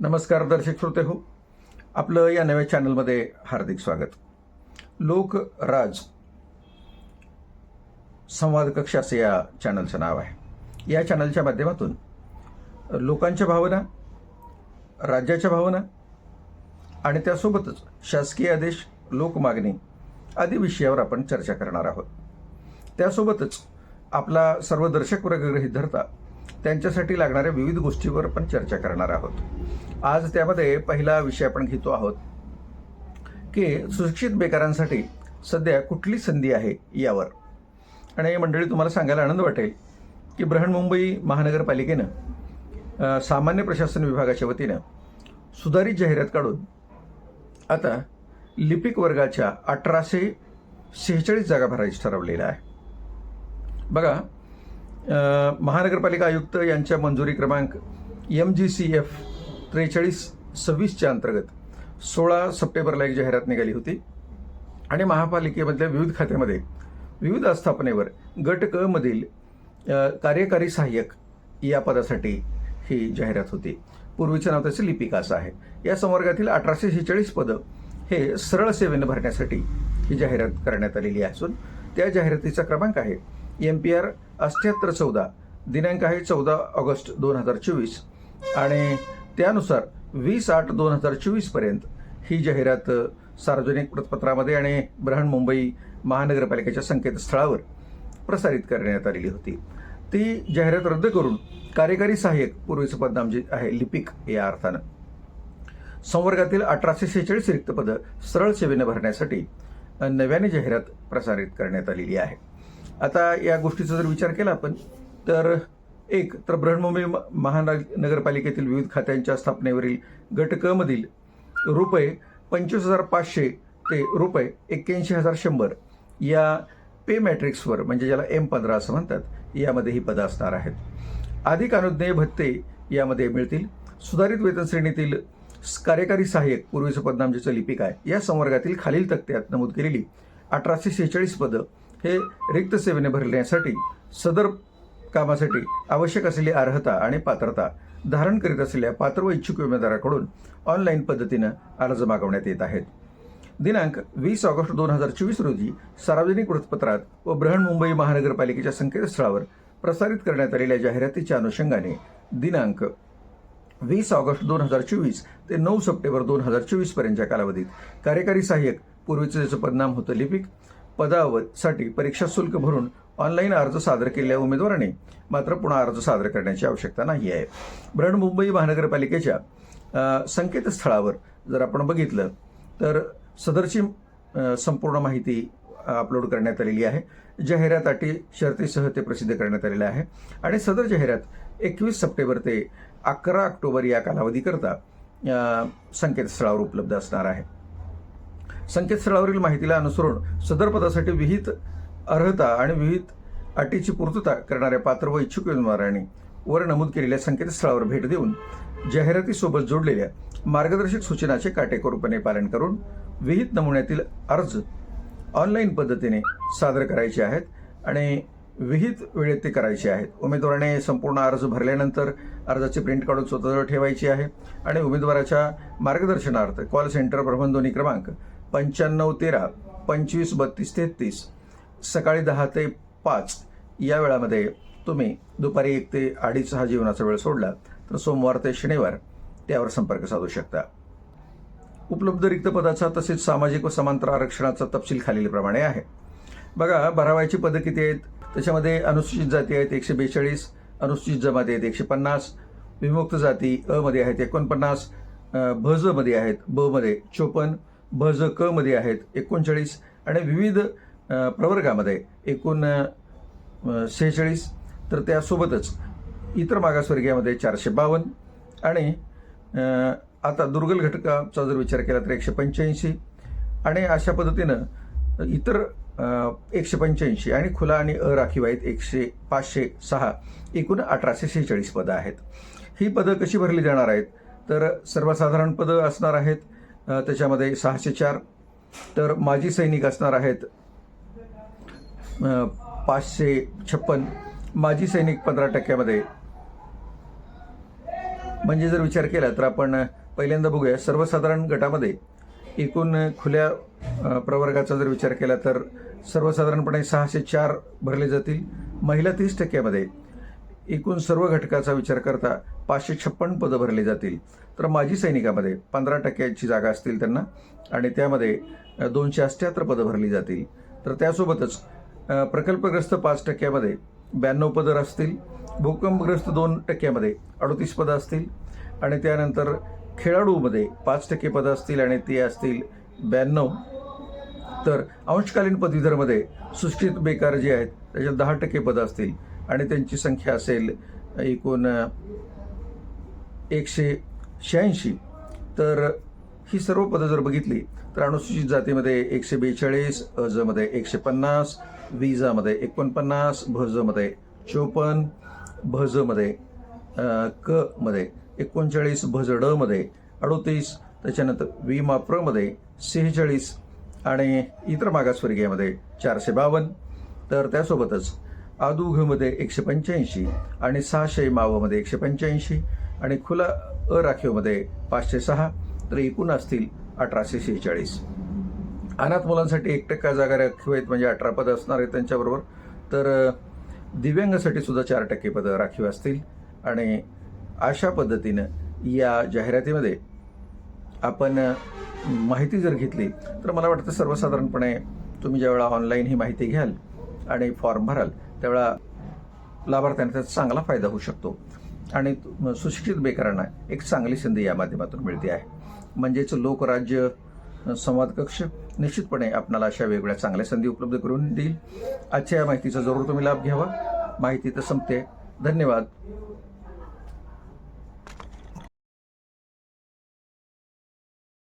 नमस्कार दर्शक श्रोते हो. आपलं या नव्या चॅनलमध्ये हार्दिक स्वागत. लोक राज संवाद कक्ष असं या चॅनलचं नाव आहे. या चॅनलच्या माध्यमातून लोकांच्या भावना राज्याच्या भावना आणि त्यासोबतच शासकीय आदेश लोकमागणी आदी विषयावर आपण चर्चा करणार आहोत. त्यासोबतच आपला सर्व दर्शक वर्ग गृहीत धरता त्यांच्यासाठी लागणाऱ्या विविध गोष्टीवर पण चर्चा करणार आहोत. आज त्यामध्ये पहिला विषय आपण घेतो आहोत की सुशिक्षित बेकारांसाठी सध्या कुठली संधी आहे यावर. आणि मंडळी तुम्हाला सांगायला आनंद वाटेल की बृहन्मुंबई महानगरपालिकेनं सामान्य प्रशासन विभागाच्या वतीनं सुधारित जाहिरात काढून आता लिपिक वर्गाच्या अठराशे सेहेचाळीस जागा भरायची ठरवलेलं आहे. बघा महानगरपालिका आयुक्त यांच्या मंजुरी क्रमांक एम जी सी एफ त्रेचाळीस सव्वीसच्या अंतर्गत सोळा सप्टेंबरला एक जाहिरात निघाली होती. आणि महापालिकेमधल्या विविध खात्यामध्ये विविध आस्थापनेवर गट क मधील कार्यकारी सहाय्यक या पदासाठी ही जाहिरात होती. पूर्वीचं नाव त्याचं लिपिका असं आहे. या संवर्गातील अठराशे शेहेचाळीस पदं हे सरळ सेवेनं भरण्यासाठी ही जाहिरात करण्यात आलेली असून त्या जाहिरातीचा क्रमांक आहे एम पी आर अठ्ठ्याहत्तर चौदा दिनांक आहे चौदा ऑगस्ट दोन हजार चोवीस. आणि त्यानुसार वीस आठ दोन हजार चोवीसपर्यंत ही जाहिरात सार्वजनिक वृत्तपत्रामध्ये आणि बृहन्मुंबई महानगरपालिकेच्या संकेतस्थळावर प्रसारित करण्यात आलेली होती. ती जाहिरात रद्द करून कार्यकारी सहाय्यक पूर्वीचं पदनाम जे आहे लिपिक या अर्थानं. संवर्गातील अठराशे सेहेचाळीस रिक्त पदं सरळ सेवेनं भरण्यासाठी नव्याने जाहिरात प्रसारित करण्यात आलेली आहे. आता या गोष्टीचा जर विचार केला आपण तर एक तर बृहन्मुंबई म- महानगरपालिकेतील विविध खात्यांच्या स्थापनेवरील गट क मधील रुपये पंचवीस हजार पाचशे ते रुपये एक्क्याऐंशी हजार शंभर या पे मॅट्रिक्सवर म्हणजे ज्याला एम पंधरा असं म्हणतात यामध्ये ही पदं असणार आहेत. अधिक अनुज्ञेय भत्ते यामध्ये मिळतील. सुधारित वेतन श्रेणीतील कार्यकारी सहाय्यक पूर्वीचं पदनाम ज्याचं लिपिक आहे या संवर्गातील खालील तक्त्यात नमूद केलेली अठराशे शेहेचाळीस पदं हे रिक्त सेवेने भरण्यासाठी सदर कामासाठी आवश्यक असलेली अर्हता आणि पात्रता धारण करीत असलेल्या पात्र व इच्छुक उमेदवाराकडून ऑनलाईन पद्धतीनं अर्ज मागवण्यात येत आहेत. दिनांक वीस ऑगस्ट दोन हजार चोवीस रोजी सार्वजनिक वृत्तपत्रात व बृहन्मुंबई महानगरपालिकेच्या संकेतस्थळावर प्रसारित करण्यात आलेल्या जाहिरातीच्या अनुषंगाने दिनांक वीस ऑगस्ट दोन हजार चोवीस ते नऊ सप्टेंबर दोन हजार चोवीसपर्यंतच्या कालावधीत कार्यकारी सहाय्यक पूर्वीचं ज्याचं पदनाम होतं लिपिक पदासाठी परीक्षा शुल्क भरून ऑनलाईन अर्ज सादर केलेल्या उमेदवाराने मात्र पुन्हा अर्ज सादर करण्याची आवश्यकता नाही आहे. बृहन्मुंबई महानगरपालिकेच्या संकेतस्थळावर जर आपण बघितलं तर सदरची संपूर्ण माहिती अपलोड करण्यात आलेली आहे. जाहिरात अटी शर्तीसह ते प्रसिद्ध करण्यात आलेलं आहे. आणि सदर जाहिरात एकवीस सप्टेंबर ते अकरा ऑक्टोबर या कालावधीकरता संकेतस्थळावर उपलब्ध असणार आहे. संकेतस्थळावरील माहितीला अनुसरून सदर पदासाठी विहित अर्हता आणि विहित अटीची पूर्तता करणाऱ्या पात्र व इच्छुक उमेदवारांनी वर नमूद केलेल्या संकेतस्थळावर भेट देऊन जाहिरातीसोबत जोडलेल्या मार्गदर्शक सूचनाचे काटेकोरपणे पालन करून विहित नमुन्यातील अर्ज ऑनलाईन पद्धतीने सादर करायचे आहेत आणि विहित वेळेत ते करायचे आहेत. उमेदवाराने संपूर्ण अर्ज भरल्यानंतर अर्जाची प्रिंट काढून स्वतःजवळ ठेवायची आहे आणि उमेदवाराच्या मार्गदर्शनार्थ कॉल सेंटर प्रबंधोनी क्रमांक पंच्याण्णव तेरा पंचवीस बत्तीस तेहतीस. सकाळी दहा ते पाच या वेळामध्ये तुम्ही दुपारी एक ते अडीच हा जीवनाचा वेळ सोडला तर सोमवार ते शनिवार त्यावर संपर्क साधू शकता. उपलब्ध रिक्त पदाचा तसेच सामाजिक व समांतर आरक्षणाचा तपशील खालीलप्रमाणे आहे. बघा भरावायची पदं किती आहेत? त्याच्यामध्ये अनुसूचित जाती आहेत एकशे बेचाळीस अनुसूचित जमाती आहेत एकशे पन्नास विमुक्त जाती अ मध्ये आहेत एकोणपन्नास भजमध्ये भ आहेत ब मध्ये चोपन्न ब ज क मध्ये आहेत एकोणचाळीस आणि विविध प्रवर्गामध्ये एकूण सेहेचाळीस. तर त्यासोबतच इतर मागासवर्गीयामध्ये चारशे बावन्न आणि आता दुर्गल घटकाचा जर विचार केला तर एकशे पंच्याऐंशी आणि अशा पद्धतीनं इतर एकशे पंच्याऐंशी आणि खुला आणि अराखीव आहेत एकशे पाचशे सहा एकूण अठराशे शेहेचाळीस पदं आहेत. ही पदं कशी भरली जाणार आहेत? तर सर्वसाधारण पदं असणार आहेत त्याच्यामध्ये सहाशे चार. तर माजी सैनिक असणार आहेत पाचशे छप्पन. माजी सैनिक पंधरा टक्क्यामध्ये. म्हणजे जर विचार केला तर आपण पहिल्यांदा बघूया सर्वसाधारण गटामध्ये एकूण खुल्या प्रवर्गाचा जर विचार केला तर सर्वसाधारणपणे सहाशे चार भरले जातील. महिला तीस टक्क्यामध्ये. एकूण सर्व घटकाचा विचार करता पाचशे छप्पन पदं भरली जातील. तर माजी सैनिकामध्ये पंधरा टक्क्याची जागा असतील त्यांना आणि त्यामध्ये दोनशे अष्ट्याहत्तर पदं भरली जातील. तर त्यासोबतच प्रकल्पग्रस्त पाच टक्क्यामध्ये ब्याण्णव पदं असतील भूकंपग्रस्त दोन टक्क्यामध्ये अडतीस पदं असतील आणि त्यानंतर खेळाडूमध्ये पाच टक्के पदं असतील आणि ती असतील ब्याण्णव. तर अंशकालीन पदवीधरमध्ये सुष्टीत बेकार जे आहेत त्याच्यात दहा टक्के पदं असतील. आणि त्यांची संख्या असेल एकूण एकशे शहाऐंशी. तर ही सर्व पदं जर बघितली तर अनुसूचित जातीमध्ये एकशे बेचाळीस अजमध्ये एकशे पन्नास विजामध्ये एकोणपन्नास भजमध्ये चोपन्न भजमध्ये क मध्ये एकोणचाळीस भज डमध्ये अडोतीस त्याच्यानंतर विमा प्रमध्ये सेहेचाळीस आणि इतर मागासवर्गीयामध्ये चारशे बावन्न. तर त्यासोबतच आदुघमध्ये एकशे पंच्याऐंशी आणि सहाशे मावमध्ये एकशे पंच्याऐंशी आणि खुला अराखीवमध्ये पाचशे सहा तर एकूण असतील अठराशे शेहेचाळीस. अनाथ मुलांसाठी एक टक्का जागा राखीव आहेत म्हणजे अठरा पदं असणार आहेत त्यांच्याबरोबर. तर दिव्यांगासाठी सुद्धा चार टक्के पदं राखीव असतील. आणि अशा पद्धतीनं या जाहिरातीमध्ये आपण माहिती जर घेतली तर मला वाटतं सर्वसाधारणपणे तुम्ही ज्यावेळा ऑनलाईन ही माहिती घ्याल आणि फॉर्म भराल त्यावेळा लाभार्थ्यांना त्याचा चांगला फायदा होऊ शकतो. आणि सुशिक्षित बेकारांना एक चांगली संधी या माध्यमातून मिळते आहे. म्हणजेच लोकराज्य संवाद कक्ष निश्चितपणे आपणाला अशा वेगवेगळ्या चांगल्या संधी उपलब्ध करून देईल. आजच्या या माहितीचा जरूर तुम्ही लाभ घ्यावा. माहिती तर संपते. धन्यवाद.